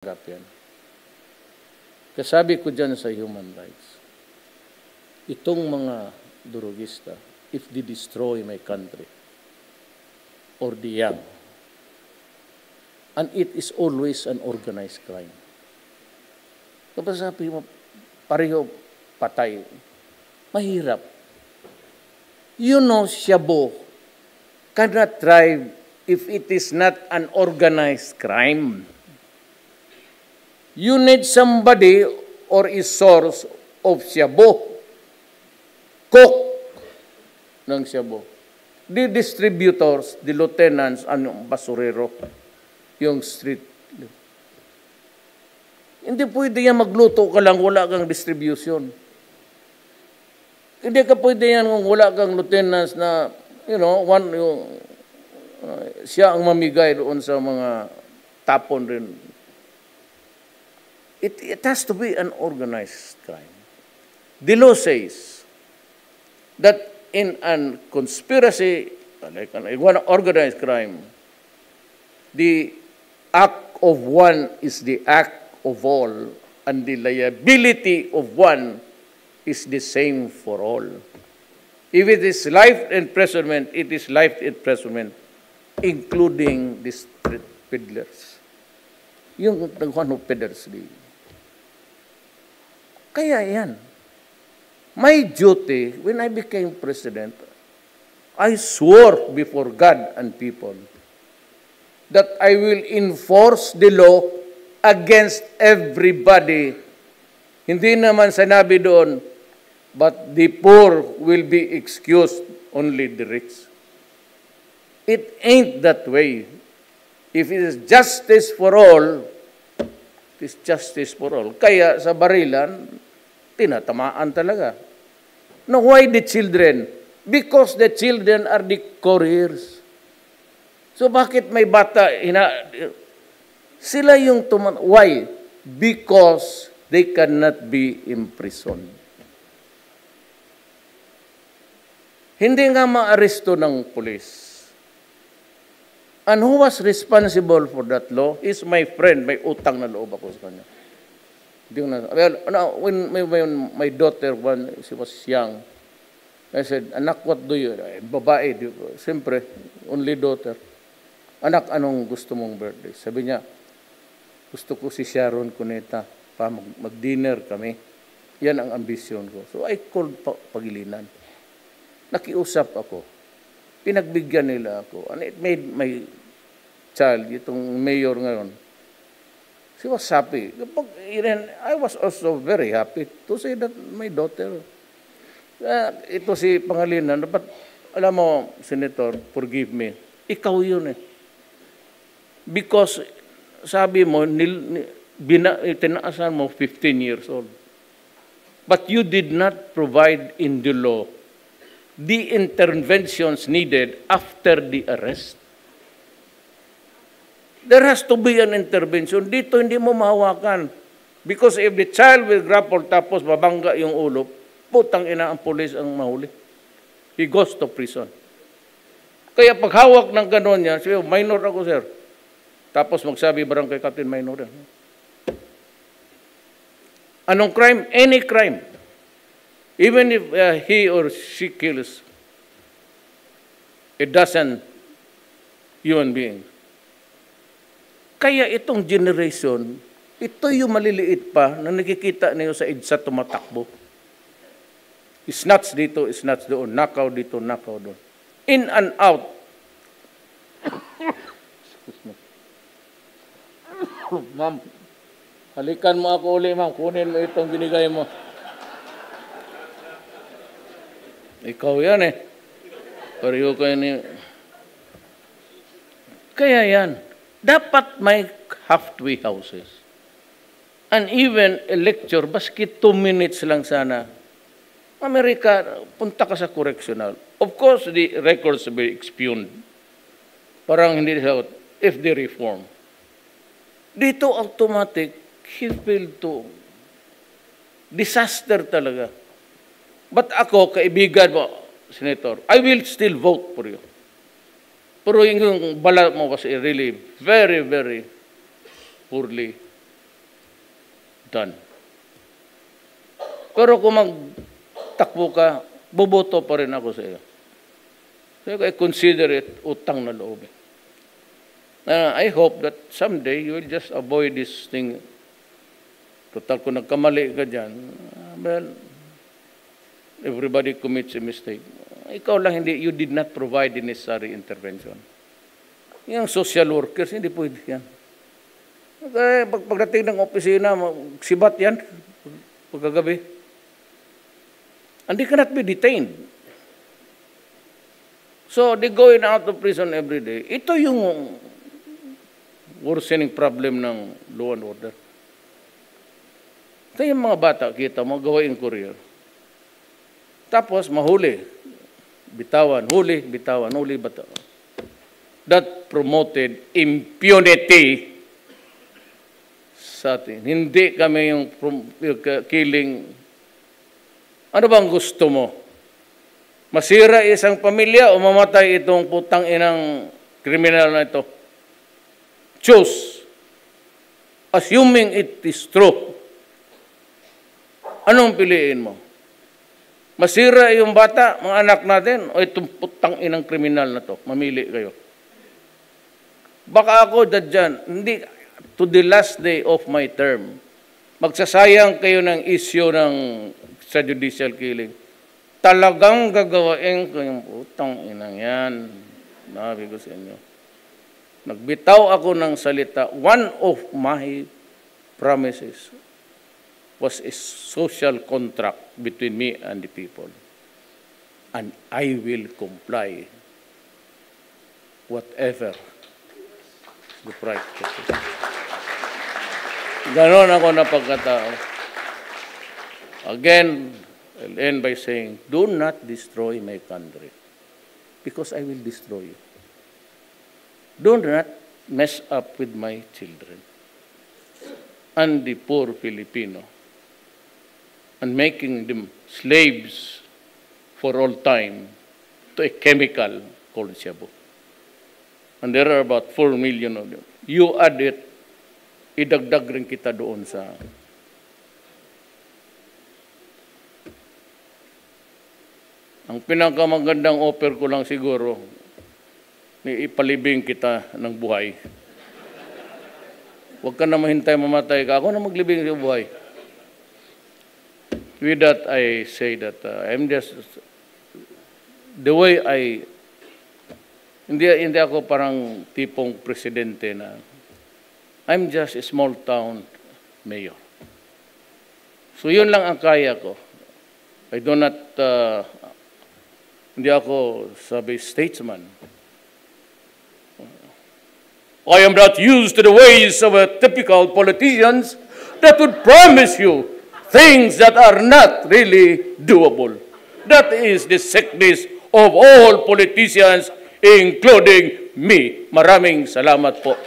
tanggap yan. Kasabi ko dyan sa human rights, itong mga durugista, if they destroy my country, or the young, and it is always an organized crime. Kapag sabi mo, pareho patay, mahirap. You know, Shabu cannot thrive if it is not an organized crime. You need somebody or a source of Shabu. Cook ng Shabu. The distributors, the lieutenants, ano, basurero, yung street. Hindi pwede yan magluto ka lang, wala kang distribution. Hindi ka pwede yan kung wala kang lieutenants na, you know, one, yung, uh, siya ang mamigay doon sa mga tapon rin It, it has to be an organized crime. The law says that in an conspiracy, like an organized crime, the act of one is the act of all, and the liability of one is the same for all. If it is life imprisonment, it is life imprisonment, including the street peddlers. Yung nagkuhan of peddlers, di, Kaya yan. My duty, when I became president, I swore before God and people that I will enforce the law against everybody. Hindi naman sanabi doon, but the poor will be excused, only the rich. It ain't that way. If it is justice for all, is justice for all. Kaya sa barilan, tinatamaan talaga. Now, why the children? Because the children are the couriers. So bakit may bata, ina, sila yung tuman... Why? Because they cannot be imprisoned. Hindi nga maaresto ng pulis. And who was responsible for that law is my friend. May utang na loob ako sa kanya. Hindi na, well, no, when, when my daughter, when she was young, I said, anak, what do you, eh, babae, di, siyempre, only daughter. Anak, anong gusto mong birthday? Sabi niya, gusto ko si Sharon Cuneta pa mag, mag-dinner kami. Yan ang ambisyon ko. So I called pa, Pagilinan. Nakiusap ako. Pinagbigyan nila ako. And it made my child, itong mayor ngayon, she was happy. I was also very happy to say that my daughter, uh, ito si Pangalinan, dapat, alam mo, Senator, forgive me, ikaw yun eh. Because, sabi mo, nil, bina, tinaasan mo 15 years old. But you did not provide in the law the interventions needed after the arrest. There has to be an intervention. Dito hindi mo mahawakan. Because if the child will grapple tapos babangga yung ulo, putang ina ang pulis ang mahuli. He goes to prison. Kaya paghawak ng gano'n niya, sabi, minor ako, sir. Tapos magsabi barangay captain, minor. Anong crime? Any crime. Even if uh, he or she kills a dozen human beings. Kaya itong generation, ito yung maliliit pa na nakikita niyo sa EDSA tumatakbo. Snatch dito, snatch doon, nakaw dito, nakaw doon. In and out. ma'am, halikan mo ako uli, ma'am. Kunin mo itong binigay mo. Ikaw yan eh. Pareho kayo ni... Kaya yan. Dapat may halfway houses. And even a lecture, baski two minutes lang sana. Amerika, punta ka sa correctional. Of course, the records will be expugned. Parang hindi sa if they reform. Dito automatic, he failed to. Disaster talaga. But ako, kaibigan mo, Senator, I will still vote for you. Pero yung bala mo was really very, very poorly done. Pero kung magtakbo ka, boboto pa rin ako sa iyo. So I consider it utang na loob. Uh, I hope that someday you will just avoid this thing. Total, kung nagkamali ka dyan, well, everybody commits a mistake. Ikaw lang hindi, you did not provide the necessary intervention. Yung social workers, hindi pwede yan. Okay, pag pagdating ng opisina, sibat yan, pagkagabi. And they cannot be detained. So, they go in out of prison every day. Ito yung worsening problem ng law and order. Ito yung mga bata, kita mo, gawain career. Tapos, mahuli. Bitawan, huli, bitawan, huli, bitawan. That promoted impunity sa atin. Hindi kami yung, killing. Ano bang gusto mo? Masira isang pamilya o mamatay itong putang inang kriminal na ito? Choose. Assuming it is true. Anong piliin mo? Masira yung bata, mga anak natin, o itong putang inang kriminal na to? Mamili kayo. Baka ako dadyan, hindi, to the last day of my term, magsasayang kayo ng issue ng sa judicial killing. Talagang gagawain ko yung putang inang yan. Nabi ko sa inyo. Nagbitaw ako ng salita. One of my promises was a social contract between me and the people. And I will comply whatever the price. Ganon ako na pagkatao. Again, I'll end by saying, do not destroy my country because I will destroy you. Do not mess up with my children and the poor Filipino and making them slaves for all time to a chemical called shabu. And there are about 4 million of them. You add it, idagdag rin kita doon sa Ang pinakamagandang offer ko lang siguro, ni ipalibing kita ng buhay. Huwag ka na mahintay mamatay ka. Ako na maglibing sa buhay. With that, I say that uh, I'm just, the way I, hindi, hindi ako parang tipong presidente na, I'm just a small town mayor. So yun lang ang kaya ko. I do not uh, hindi ako, sabi, statesman. I am not used to the ways of a typical politicians that would promise you things that are not really doable. That is the sickness of all politicians, including me. Maraming salamat po.